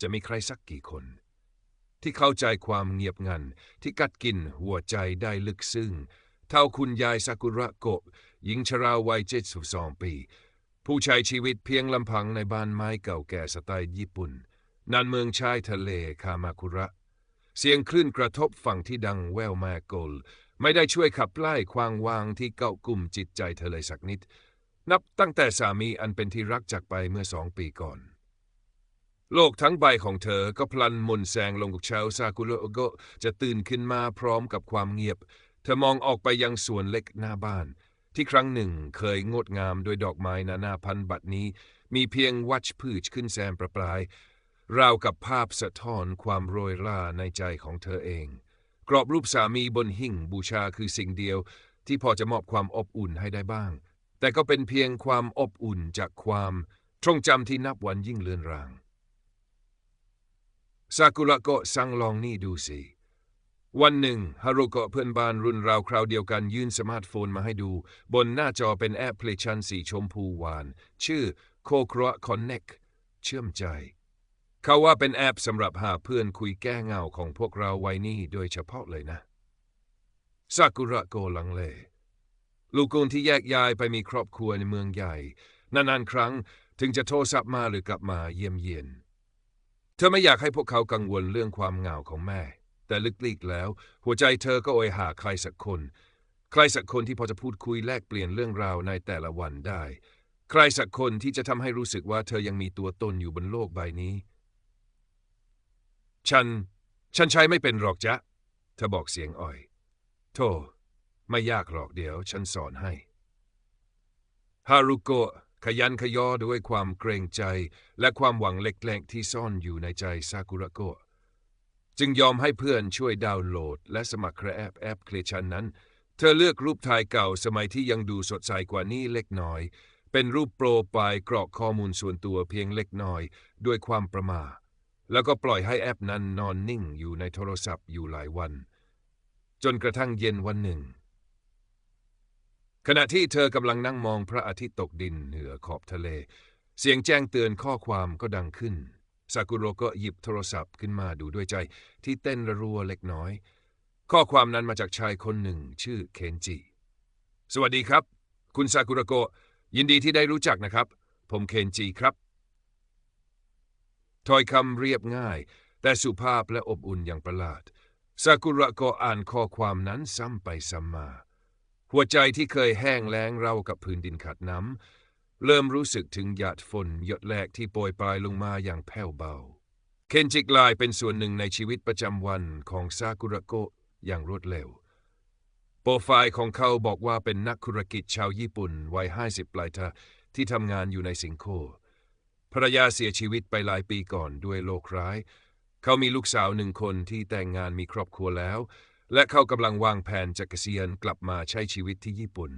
จะมีใครสักกี่คน ที่เข้าใจความเงียบงันที่กัดกินหัวใจได้ลึกซึ้งเท่าคุณยายซากุระโกะหญิงชราวัยเจ็ดสิบสองปี ผู้ใช้ชีวิตเพียงลำพังในบ้านไม้เก่าแก่สไตล์ญี่ปุ่นนันเมืองชายทะเลคามาคุระ เสียงคลื่นกระทบฝั่งที่ดังแววมาโกล ไม่ได้ช่วยขับไล่ความวางที่เกาะกลุ่มจิตใจเธอเลยสักนิด นับตั้งแต่สามีอันเป็นที่รักจากไปเมื่อสองปีก่อน โลกทั้งใบของเธอก็พลันมนแสงลงกับเช้าซากุโระโกะจะตื่นขึ้นมาพร้อมกับความเงียบ เธอมองออกไปยังสวนเล็กหน้าบ้าน ที่ครั้งหนึ่งเคยงดงามโดยดอกไม้นานาพันธุ์บัดนี้ มีเพียงวัชพืชขึ้นแซมประปราย ราวกับภาพสะท้อนความโรยราในใจของเธอเอง กรอบรูปสามีบนหิ่งบูชาคือสิ่งเดียว ที่พอจะมอบความอบอุ่นให้ได้บ้าง แต่ก็เป็นเพียงความอบอุ่นจากความทรงจำที่นับวันยิ่งเลือนราง ซากุระโกะสั่งลองนี่ดูสิ วันหนึ่งฮารุโกะเพื่อนบ้านรุ่นราวคราวเดียวกันยื่นสมาร์ทโฟนมาให้ดู บนหน้าจอเป็นแอปพลิเคชันสีชมพูหวาน ชื่อโคคร c คอนเน็กเชื่อมใจ เขาว่าเป็นแอปสำหรับหาเพื่อนคุยแก้เงาของพวกเราไว้นี่โดยเฉพาะเลยนะซากุระโกลังเล ลูกกุนที่แยกย้ายไปมีครอบครัวในเมืองใหญ่ นานๆครั้งถึงจะโทรศัพท์มาหรือกลับมาเยี่ยมเยียน เธอไม่อยากให้พวกเขากังวลเรื่องความเหงาของแม่ แต่ลึกๆแล้ว หัวใจเธอก็โอยหาใครสักคน ใครสักคนที่พอจะพูดคุยแลกเปลี่ยนเรื่องราวในแต่ละวันได้ ใครสักคนที่จะทำให้รู้สึกว่าเธอยังมีตัวตนอยู่บนโลกใบนี้ ฉัน ฉันใช้ไม่เป็นหรอกจ๊ะ เธอบอกเสียงอ่อย โธ่ไม่ยากหรอกเดี๋ยว ฉันสอนให้ ฮารุโกะ ขยันขยอด้วยความเกรงใจ และความหวังเล็กๆที่ซ่อนอยู่ในใจซากุระโกะจึงยอมให้เพื่อนช่วยดาวน์โหลด และสมัครแอปแอปคลชันนั้น เธอเลือกรูปถ่ายเก่าสมัยที่ยังดูสดใสกว่านี้เล็กน้อย เป็นรูปโปรไฟล์กรอกข้อมูลส่วนตัวเพียงเล็กน้อย ด้วยความประมาทแล้วก็ปล่อยให้แอปนั้นนอนนิ่งอยู่ในโทรศัพท์อยู่หลายวัน จนกระทั่งเย็นวันหนึ่ง ขณะที่เธอกำลังนั่งมองพระอาทิตย์ตกดินเหนือขอบทะเล เสียงแจ้งเตือนข้อความก็ดังขึ้น ซากุโรก็หยิบโทรศัพท์ขึ้นมาดูด้วยใจที่เต้นรัวเล็กน้อย ข้อความนั้นมาจากชายคนหนึ่งชื่อเคนจิ สวัสดีครับ คุณซากุระโกยินดีที่ได้รู้จักนะครับ ผมเคนจิครับถ้อยคำเรียบง่าย แต่สุภาพและอบอุ่นอย่างประหลาดซากุระก็อ่านข้อความนั้นซ้ำไปซ้ำมา หัวใจที่เคยแห้งแล้งเรากับพื้นดินขัดน้ำ เริ่มรู้สึกถึงหยาดฝนหยดแรกที่โปรยปลายลงมาอย่างแผ่วเบา เคนจิกลายเป็นส่วนหนึ่งในชีวิตประจำวันของซากุระโกอย่างรวดเร็ว โปรไฟล์ของเขาบอกว่าเป็นนักธุรกิจชาวญี่ปุ่นวัยห้าสิบปลายทาที่ทำงานอยู่ในสิงคโปร์ภรรยาเสียชีวิตไปหลายปีก่อนด้วยโรคร้าย เขามีลูกสาวหนึ่งคนที่แต่งงานมีครอบครัวแล้ว และเขากำลังวางแผนจะเกษียณกลับมาใช้ชีวิตที่ญี่ปุ่น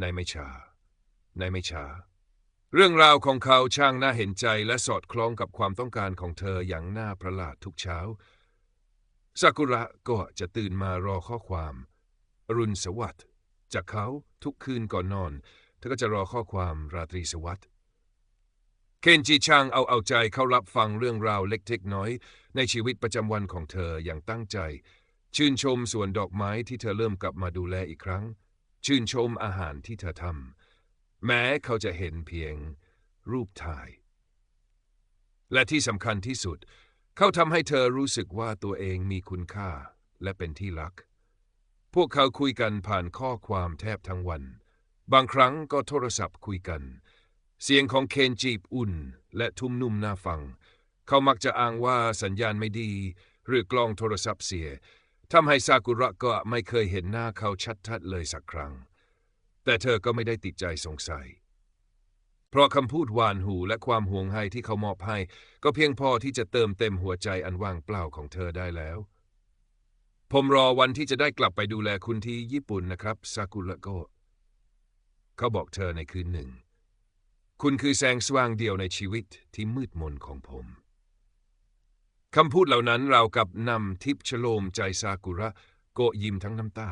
ในไม่ช้า ในไม่ช้า เรื่องราวของเขาช่างน่าเห็นใจและสอดคล้องกับความต้องการของเธออย่างน่าประหลาดทุกเช้าซากุระก็จะตื่นมารอข้อความ รุนสวัสดิ์จากเขาทุกคืนก่อนนอน เธอก็จะรอข้อความราตรีสวัสดิ์เคนจิชางเอาเอาใจเขารับฟังเรื่องราวเล็กๆน้อย ในชีวิตประจำวันของเธออย่างตั้งใจ ชื่นชมสวนดอกไม้ที่เธอเริ่มกลับมาดูแลอีกครั้ง ชื่นชมอาหารที่เธอทำแม้เขาจะเห็นเพียงรูปถ่าย และที่สำคัญที่สุด เขาทำให้เธอรู้สึกว่าตัวเองมีคุณค่าและเป็นที่รัก พวกเขาคุยกันผ่านข้อความแทบทั้งวัน บางครั้งก็โทรศัพท์คุยกัน เสียงของเคนจีบอุ่นและทุ่มนุ่มน่าฟัง เขามักจะอ้างว่าสัญญาณไม่ดี หรือกล้องโทรศัพท์เสีย ทำให้ซากุระก็ไม่เคยเห็นหน้าเขาชัดๆเลยสักครั้ง แต่เธอก็ไม่ได้ติดใจสงสัย เพราะคำพูดหวานหูและความห่วงใยที่เขามอบให้ ก็เพียงพอที่จะเติมเต็มหัวใจอันว่างเปล่าของเธอได้แล้ว ผมรอวันที่จะได้กลับไปดูแลคุณที่ญี่ปุ่นนะครับซากุระโกเขาบอกเธอในคืนหนึ่ง คุณคือแสงสว่างเดียวในชีวิตที่มืดมนของผม คำพูดเหล่านั้นเรากับนำทิพชโลมใจซากุระโกยิ้มทั้งน้ำตา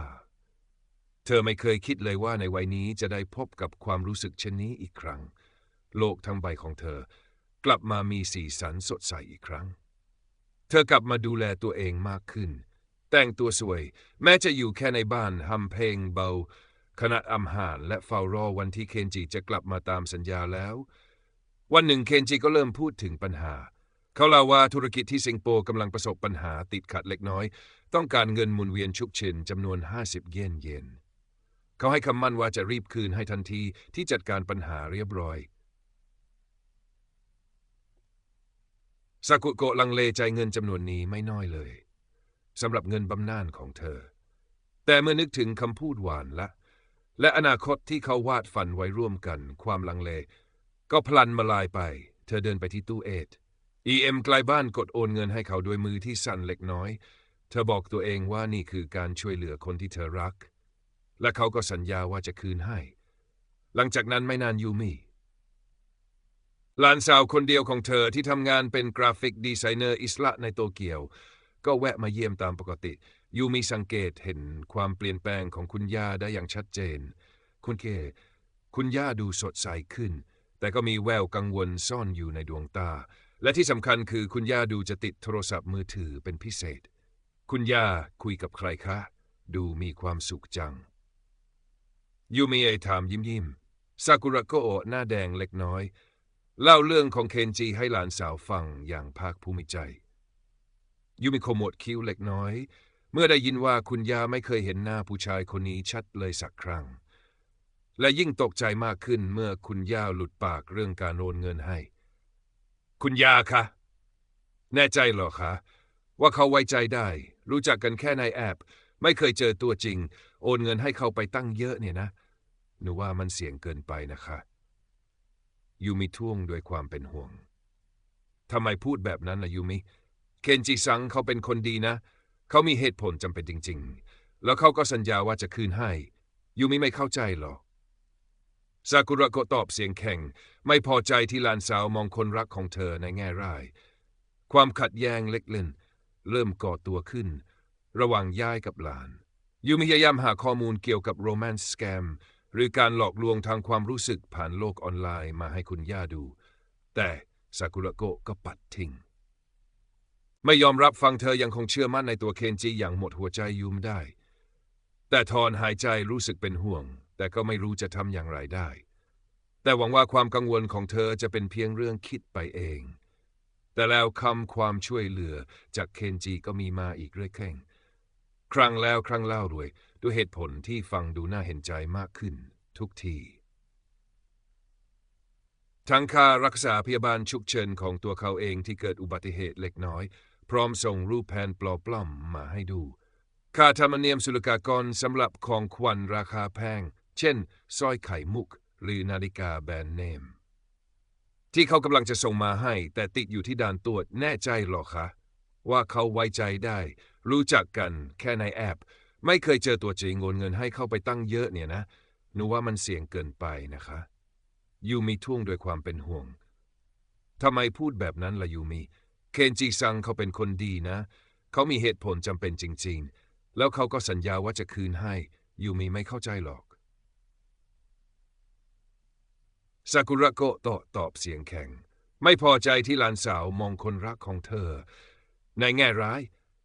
เธอไม่เคยคิดเลยว่าในวัยนี้จะได้พบกับความรู้สึกเช่นนี้อีกครั้ง โลกทั้งใบของเธอ กลับมามีสีสันสดใสอีกครั้ง เธอกลับมาดูแลตัวเองมากขึ้น แต่งตัวสวย แม้จะอยู่แค่ในบ้านทำเพลงเบาขณะอาหารและเฝ้ารอวันที่เคนจิจะกลับมาตามสัญญาแล้ว วันหนึ่งเคนจิก็เริ่มพูดถึงปัญหา เขาเล่าว่าธุรกิจที่สิงคโปร์กำลังประสบปัญหาติดขัดเล็กน้อย ต้องการเงินหมุนเวียนฉุกเฉินจำนวน 50 เยนเยนเขาให้คำมั่นว่าจะรีบคืนให้ทันทีที่จัดการปัญหาเรียบร้อยซากุโกะลังเลใจเงินจำนวนนี้ไม่น้อยเลยสำหรับเงินบำนาญของเธอ แต่เมื่อนึกถึงคำพูดหวานละ และอนาคตที่เขาวาดฝันไว้ร่วมกัน ความลังเล ก็พลันมาลายไป เธอเดินไปที่ตู้เอท เอ็มไกลบ้านกดโอนเงินให้เขาด้วยมือที่สั่นเล็กน้อย เธอบอกตัวเองว่านี่คือการช่วยเหลือคนที่เธอรัก และเขาก็สัญญาว่าจะคืนให้ หลังจากนั้นไม่นานยูมีหลานสาวคนเดียวของเธอที่ทำงานเป็นกราฟิกดีไซเนอร์อิสระในโตเกียว ก็แวะมาเยี่ยมตามปกติ ยูมีสังเกตเห็นความเปลี่ยนแปลงของคุณย่าได้อย่างชัดเจน คุณเค คุณย่าดูสดใสขึ้น แต่ก็มีแววกังวลซ่อนอยู่ในดวงตา และที่สำคัญคือคุณย่าดูจะติดโทรศัพท์มือถือเป็นพิเศษ คุณย่าคุยกับใครคะ ดูมีความสุขจัง ยูมีไอถามยิ้มยิ้มซากุระโกโอะหน้าแดงเล็กน้อย เล่าเรื่องของเคนจิให้หลานสาวฟังอย่างภาคภูมิใจ ยูมิโคโมดคิ้วเล็กน้อย เมื่อได้ยินว่าคุณย่าไม่เคยเห็นหน้าผู้ชายคนนี้ชัดเลยสักครั้ง และยิ่งตกใจมากขึ้นเมื่อคุณย่าหลุดปากเรื่องการโอนเงินให้ คุณยาคะแน่ใจเหรอคะว่าเขาไว้ใจได้ รู้จักกันแค่ในแอป ไม่เคยเจอตัวจริง โอนเงินให้เขาไปตั้งเยอะเนี่ยนะ หนูว่ามันเสี่ยงเกินไปนะคะยูมิท่วงด้วยความเป็นห่วงทำไมพูดแบบนั้นล่ะยูมิเคนจิซังเขาเป็นคนดีนะ เขามีเหตุผลจำเป็นจริง ๆ แล้วเขาก็สัญญาว่าจะคืนให้ยูมิไม่เข้าใจหรอก ซากุระก็ตอบเสียงแข็ง ไม่พอใจที่หลานสาวมองคนรักของเธอในแง่ร้าย ความขัดแย้งเล็กเล่น เริ่มก่อตัวขึ้น ระหว่างย่ายกับหลาน ยูมิพยายามหาข้อมูลเกี่ยวกับโรแมนต์สแกมหรือการหลอกลวงทางความรู้สึกผ่านโลกออนไลน์มาให้คุณย่าดู แต่ซากุระโกะก็ปัดทิ้งไม่ยอมรับฟังเธอยังคงเชื่อมั่นในตัวเคนจิอย่างหมดหัวใจยูมได้ แต่ทอนหายใจรู้สึกเป็นห่วง แต่ก็ไม่รู้จะทำอย่างไรได้ แต่หวังว่าความกังวลของเธอจะเป็นเพียงเรื่องคิดไปเอง แต่แล้วคำความช่วยเหลือจากเคนจิก็มีมาอีกเรื่อยแข่งครั้งแล้วครั้งเล่าด้วยด้วยเหตุผลที่ฟังดูน่าเห็นใจมากขึ้นทุกทีทั้งค่ารักษาพยาบาลฉุกเฉินของตัวเขาเองที่เกิดอุบัติเหตุเล็กน้อย พร้อมส่งรูปแผ่นปลอปล้อมมาให้ดู ค่าธรรมเนียมศุลกากรสำหรับของขวัญราคาแพง เช่นสร้อยไข่มุก หรือนาฬิกาแบรนด์เนม ที่เขากำลังจะส่งมาให้ แต่ติดอยู่ที่ด่านตรวจแน่ใจหรอคะ ว่าเขาไว้ใจได้ รู้จักกันแค่ในแอป ไม่เคยเจอตัวจริงโอนเงินให้เข้าไปตั้งเยอะเนี่ยนะหนูว่ามันเสี่ยงเกินไปนะคะยูมีท่วงด้วยความเป็นห่วงทำไมพูดแบบนั้นล่ะยูมีเคนจิซังเขาเป็นคนดีนะ เขามีเหตุผลจำเป็นจริง ๆ แล้วเขาก็สัญญาว่าจะคืนให้ยูมีไม่เข้าใจหรอก ซากุระโกะโตตอบเสียงแข็ง ไม่พอใจที่หลานสาวมองคนรักของเธอ ในแง่ร้าย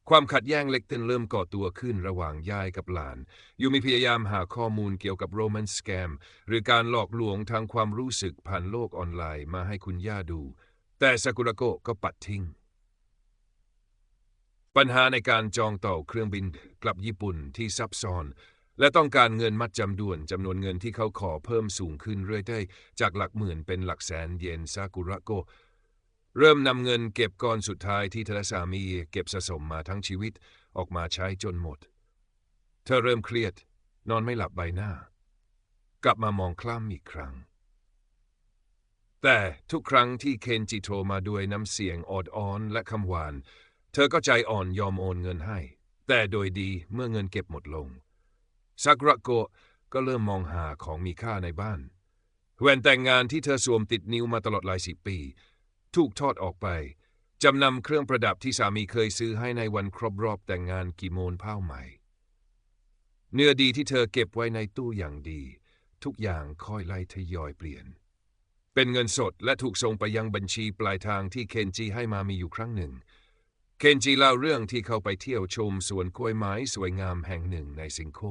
ความขัดแย้งเล็กเต้นเริ่มก่อตัวขึ้นระหว่างยายกับหลาน ยูมีพยายามหาข้อมูลเกี่ยวกับโรแมนต์สแกมหรือการหลอกลวงทางความรู้สึกผ่านโลกออนไลน์มาให้คุณย่าดู แต่ซากุระโกะก็ปัดทิ้งปัญหาในการจองต่อเครื่องบินกลับญี่ปุ่นที่ซับซ้อน และต้องการเงินมัดจำด่วนจำนวนเงินที่เขาขอเพิ่มสูงขึ้นเรื่อยได้จากหลักหมื่นเป็นหลักแสนเยนซากุระโก เริ่มนำเงินเก็บก้อนสุดท้ายที่เธอและสามีเก็บสะสมมาทั้งชีวิตออกมาใช้จนหมด เธอเริ่มเครียด นอนไม่หลับใบหน้า กลับมามองคล้ำอีกครั้ง แต่ทุกครั้งที่เคนจิโทรมาด้วยน้ำเสียงออดอ้อนและคำหวาน เธอก็ใจอ่อนยอมโอนเงินให้ แต่โดยดีเมื่อเงินเก็บหมดลง ซากุระโกะก็เริ่มมองหาของมีค่าในบ้านแหวนแต่งงานที่เธอสวมติดนิ้วมาตลอดหลายสิบปี ถูกทอดออกไป จำนำเครื่องประดับที่สามีเคยซื้อให้ในวันครบรอบแต่งงานกิโมนผ้าใหม่ เนื้อดีที่เธอเก็บไว้ในตู้อย่างดี ทุกอย่างค่อยไล่ทยอยเปลี่ยน เป็นเงินสดและถูกส่งไปยังบัญชีปลายทางที่เคนจิให้มามีอยู่ครั้งหนึ่ง เคนจิเล่าเรื่องที่เขาไปเที่ยวชมสวนกล้วยไม้สวยงามแห่งหนึ่งในสิงโค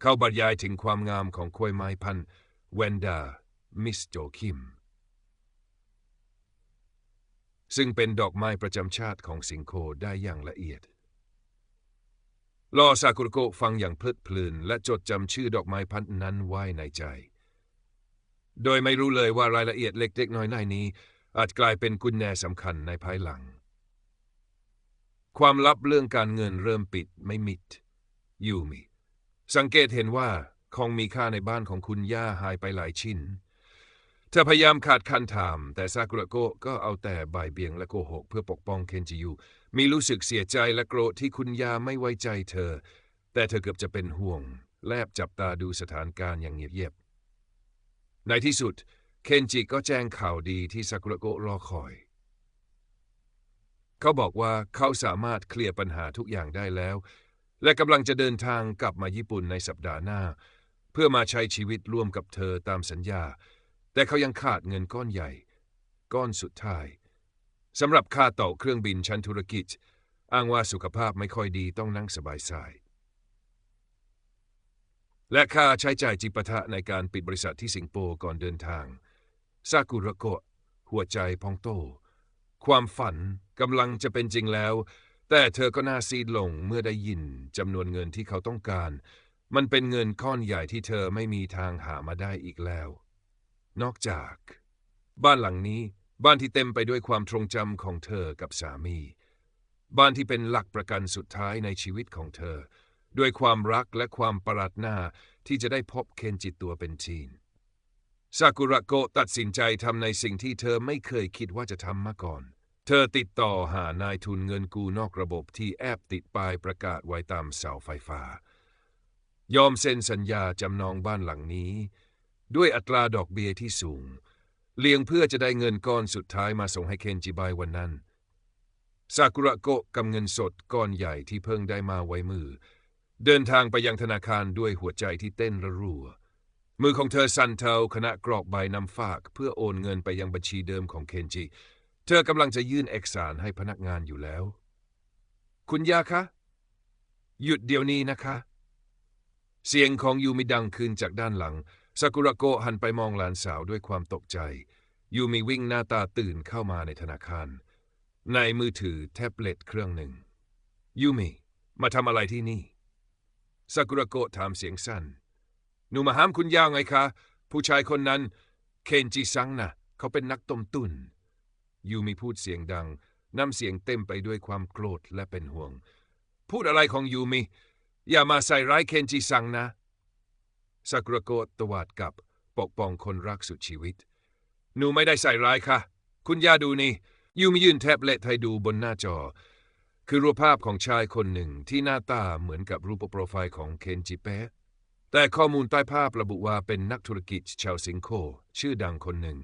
เขาบรรยายถึงความงามของกล้วยไม้พันธุ์เวนดา มิสโจคิม ซึ่งเป็นดอกไม้ประจำชาติของสิงโคได้อย่างละเอียด ลอซากุรโกฟังอย่างเพลิดเพลินและจดจำชื่อดอกไม้พันธุ์นั้นไว้ในใจ โดยไม่รู้เลยว่ารายละเอียดเล็กๆน้อยๆนี้ อาจกลายเป็นกุญแจสำคัญในภายหลัง ความลับเรื่องการเงินเริ่มปิดไม่มิดยูมิ สังเกตเห็นว่าของมีค่าในบ้านของคุณย่าหายไปหลายชิ้น เธอพยายามขาดคันถาม แต่ซากุระโกะก็เอาแต่บ่ายเบี่ยงและโกหก เพื่อปกป้องเคนจิยูมีรู้สึกเสียใจและโกรธที่คุณย่าไม่ไว้ใจเธอ แต่เธอเกือบจะเป็นห่วง แลบจับตาดูสถานการณ์อย่างเงียบๆในที่สุด เคนจิก็แจ้งข่าวดีที่ซากุระโกะรอคอย เขาบอกว่าเขาสามารถเคลียร์ปัญหาทุกอย่างได้แล้ว และกำลังจะเดินทางกลับมาญี่ปุ่นในสัปดาห์หน้า เพื่อมาใช้ชีวิตร่วมกับเธอตามสัญญา แต่เขายังขาดเงินก้อนใหญ่ ก้อนสุดท้ายสำหรับค่าต่อเครื่องบินชั้นธุรกิจ อ้างว่าสุขภาพไม่ค่อยดีต้องนั่งสบายสาย และค่าใช้จ่ายจิปาถะในการปิดบริษัทที่สิงคโปร์ก่อนเดินทาง ซากุระโกะหัวใจพองโต ความฝันกำลังจะเป็นจริงแล้ว แต่เธอก็น่าซีดลงเมื่อได้ยินจำนวนเงินที่เขาต้องการ มันเป็นเงินก้อนใหญ่ที่เธอไม่มีทางหามาได้อีกแล้ว นอกจาก บ้านหลังนี้ บ้านที่เต็มไปด้วยความทรงจำของเธอกับสามี บ้านที่เป็นหลักประกันสุดท้ายในชีวิตของเธอ ด้วยความรักและความประหลาดหน้าที่จะได้พบเคนจิตตัวเป็นทีนซากุระโกตัดสินใจทำในสิ่งที่เธอไม่เคยคิดว่าจะทำมาก่อน เธอติดต่อหานายทุนเงินกู้นอกระบบที่แอบติดป้ายประกาศไว้ตามเสาไฟฟ้า ยอมเซ็นสัญญาจำนองบ้านหลังนี้ ด้วยอัตราดอกเบี้ยที่สูง เลี้ยงเพื่อจะได้เงินก้อนสุดท้ายมาส่งให้เคนจิบายวันนั้นซากุระโกะกำเงินสดก้อนใหญ่ที่เพิ่งได้มาไว้มือ เดินทางไปยังธนาคารด้วยหัวใจที่เต้นระรัว มือของเธอสั่นเทาขณะกรอกใบนำฝาก เพื่อโอนเงินไปยังบัญชีเดิมของเคนจิ เธอกำลังจะยื่นเอกสารให้พนักงานอยู่แล้ว คุณยาคะ หยุดเดี๋ยวนี้นะคะ เสียงของยูมิดังขึ้นจากด้านหลังซากุระโกะหันไปมองหลานสาวด้วยความตกใจ ยูมิวิ่งหน้าตาตื่นเข้ามาในธนาคาร ในมือถือแท็บเล็ตเครื่องหนึ่ง ยูมิ มาทำอะไรที่นี่ซากุระโกะถามเสียงสั้น หนูมาห้ามคุณย่าไงคะ ผู้ชายคนนั้น เคนจิซังนะเขาเป็นนักต้มตุน ยูมิพูดเสียงดังน้ำเสียงเต็มไปด้วยความโกรธและเป็นห่วง พูดอะไรของยูมิ อย่ามาใส่ร้ายเคนจิซังนะ ซากุระโกะตวาดกลับ ปกป้องคนรักสุดชีวิต หนูไม่ได้ใส่ร้ายค่ะ คุณย่าดูนี่ ยูมิยื่นแท็บเล็ตให้ดูบนหน้าจอ คือรูปภาพของชายคนหนึ่งที่หน้าตาเหมือนกับรูปโปรไฟล์ของเคนจิเปะแต่ข้อมูลใต้ภาพระบุว่าเป็นนักธุรกิจชาวสิงโคชื่อดังคนหนึ่ง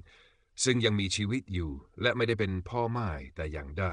ซึ่งยังมีชีวิตอยู่และไม่ได้เป็นพ่อไม้แต่อย่างใด